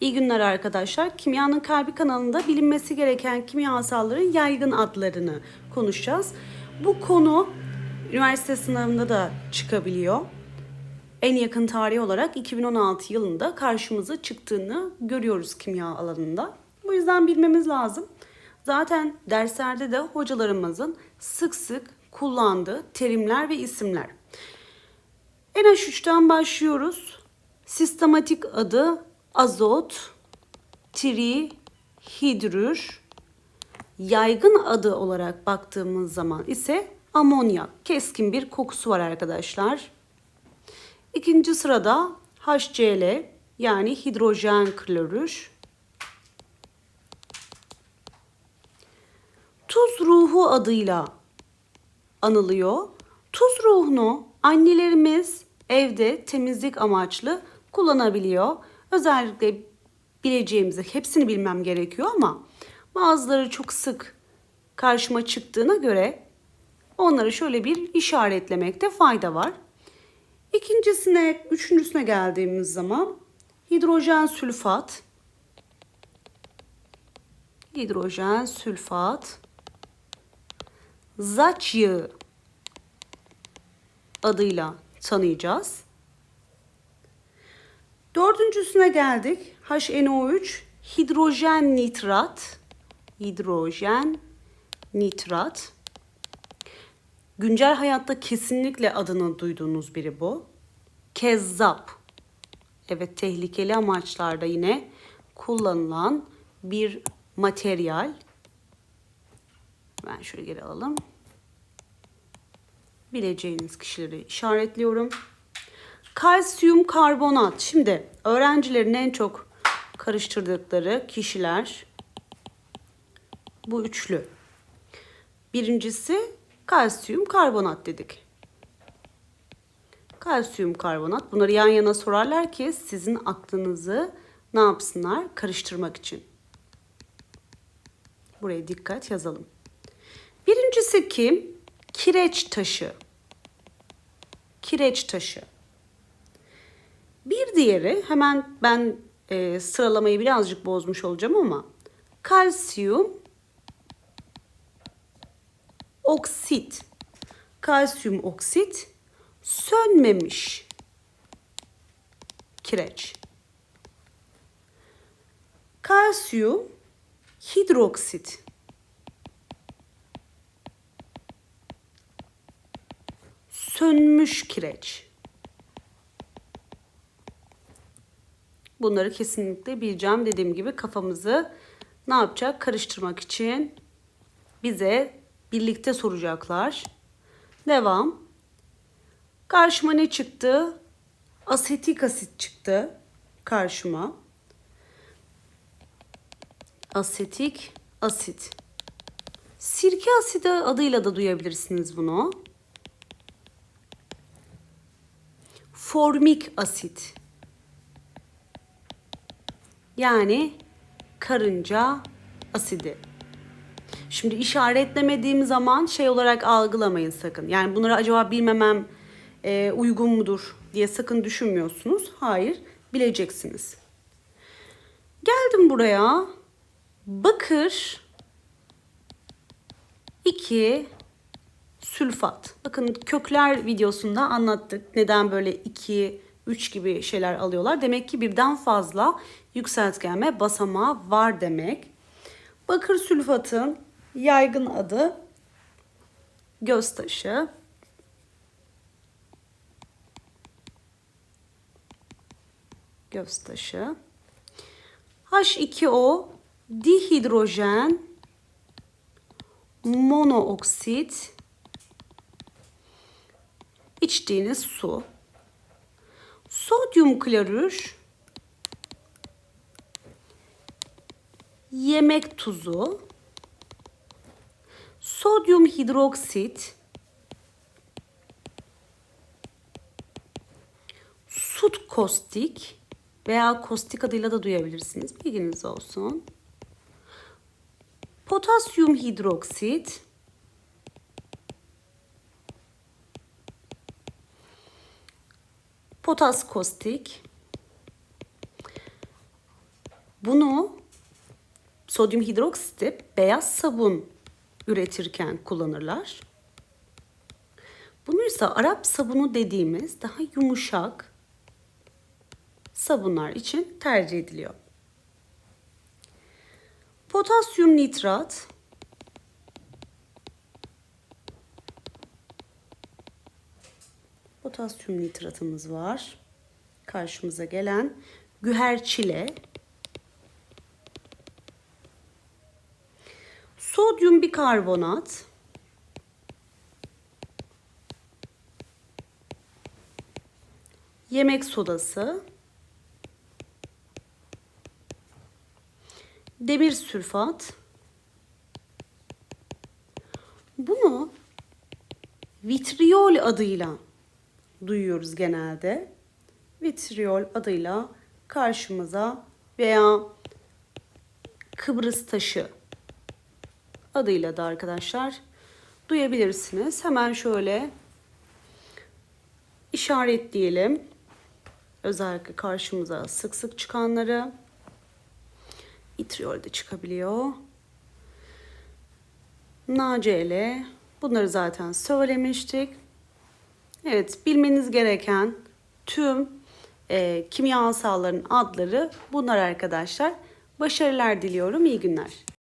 İyi günler arkadaşlar. Kimyanın Kalbi kanalında bilinmesi gereken kimyasalların yaygın adlarını konuşacağız. Bu konu üniversite sınavında da çıkabiliyor. En yakın tarih olarak 2016 yılında karşımıza çıktığını görüyoruz kimya alanında. Bu yüzden bilmemiz lazım. Zaten derslerde de hocalarımızın sık sık kullandığı terimler ve isimler. NH3'ten başlıyoruz. Sistematik adı azot, trihidrür. Yaygın adı olarak baktığımız zaman ise amonyak. Keskin bir kokusu var arkadaşlar. İkinci sırada HCl yani hidrojen klorür. Tuz ruhu adıyla anılıyor. Tuz ruhunu annelerimiz evde temizlik amaçlı kullanabiliyor. Özellikle bileceğimizi hepsini bilmem gerekiyor ama bazıları çok sık karşıma çıktığına göre onları şöyle bir işaretlemekte fayda var. İkincisine, üçüncüsüne geldiğimiz zaman hidrojen sülfat. Hidrojen sülfat. Zaç yağı adıyla tanıyacağız. Dördüncüsüne geldik. HNO3 hidrojen nitrat. Hidrojen nitrat. Güncel hayatta kesinlikle adını duyduğunuz biri bu. Kezzap. Evet tehlikeli amaçlarda yine kullanılan bir materyal. Ben şöyle geri alalım. Bileceğiniz kişileri işaretliyorum. Kalsiyum karbonat. Şimdi öğrencilerin en çok karıştırdıkları kişiler bu üçlü. Birincisi kalsiyum karbonat dedik. Kalsiyum karbonat. Bunları yan yana sorarlar ki sizin aklınızı ne yapsınlar? Karıştırmak için. Buraya dikkat yazalım. Birincisi kim? Kireç taşı. Kireç taşı. Diğeri hemen ben e, sıralamayı birazcık bozmuş olacağım ama kalsiyum oksit. Kalsiyum oksit sönmemiş kireç. Kalsiyum hidroksit. Sönmüş kireç. Bunları kesinlikle bileceğim. Dediğim gibi kafamızı ne yapacak? Karıştırmak için bize birlikte soracaklar. Devam. Karşıma ne çıktı? Asetik asit çıktı karşıma. Asetik asit. Sirke asidi adıyla da duyabilirsiniz bunu. Formik asit. Yani karınca asidi. Şimdi işaretlemediğim zaman şey olarak algılamayın sakın. Yani bunları acaba bilmemem e, uygun mudur diye sakın düşünmüyorsunuz. Hayır, bileceksiniz. Geldim buraya. Bakır 2 sülfat. Bakın kökler videosunda anlattık. Neden böyle 2 3 gibi şeyler alıyorlar. Demek ki birden fazla yükseltgenme basamağı var demek. Bakır sülfatın yaygın adı göztaşı. Göztaşı. H2O dihidrojen monooksit içtiğiniz su. Sodyum klorür yemek tuzu, sodyum hidroksit, sut kostik veya kostik adıyla da duyabilirsiniz. Bilginiz olsun. Potasyum hidroksit, potas kostik, Bunu sodyum hidroksiti beyaz sabun üretirken kullanırlar. Bunu ise Arap sabunu dediğimiz daha yumuşak sabunlar için tercih ediliyor. Potasyum nitrat Potasyum nitratımız var. Karşımıza gelen güherçile Sodyum bikarbonat. Yemek sodası. Demir sülfat. Bunu vitriol adıyla duyuyoruz genelde. Vitriol adıyla karşımıza veya Kıbrıs taşı adıyla da arkadaşlar duyabilirsiniz. Hemen şöyle işaretleyelim. Özellikle karşımıza sık sık çıkanları. Vitriol de çıkabiliyor. NaCl bunları zaten söylemiştik. Evet, bilmeniz gereken tüm e, kimyasalların adları bunlar arkadaşlar. Başarılar diliyorum, iyi günler.